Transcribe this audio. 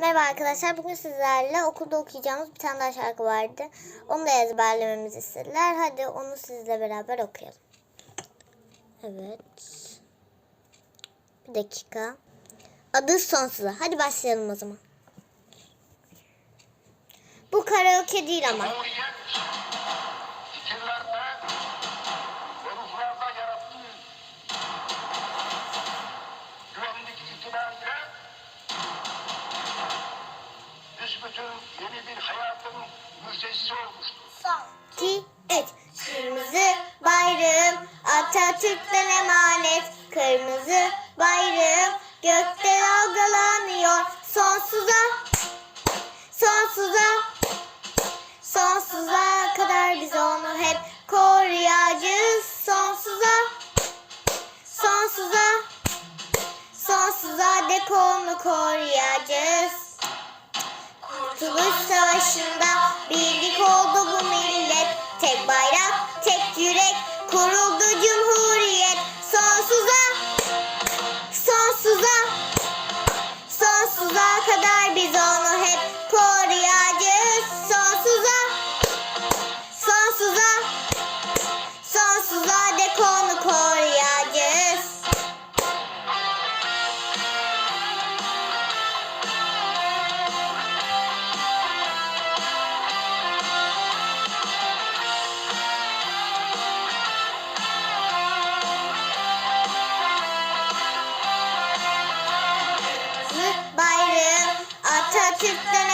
Merhaba arkadaşlar. Bugün sizlerle okulda okuyacağımız bir tane daha şarkı vardı. Onu da ezberlememizi istediler. Hadi onu sizle beraber okuyalım. Evet. Bir dakika. Adı Sonsuza. Hadi başlayalım o zaman. Bu karaoke değil ama. Müjdecisi olmuştur. İki, üç. Kırmızı bayrağım Atatürk'ten emanet. Kırmızı bayrağım gökte dalgalanıyor. Sonsuza, sonsuza, sonsuza kadar biz onu hep koruyacağız. Sonsuza, sonsuza, sonsuza dek onu koruyacağız. Kurtuluş Savaşı'nda birlik Yoruldu you? ಚಿತ್ತನ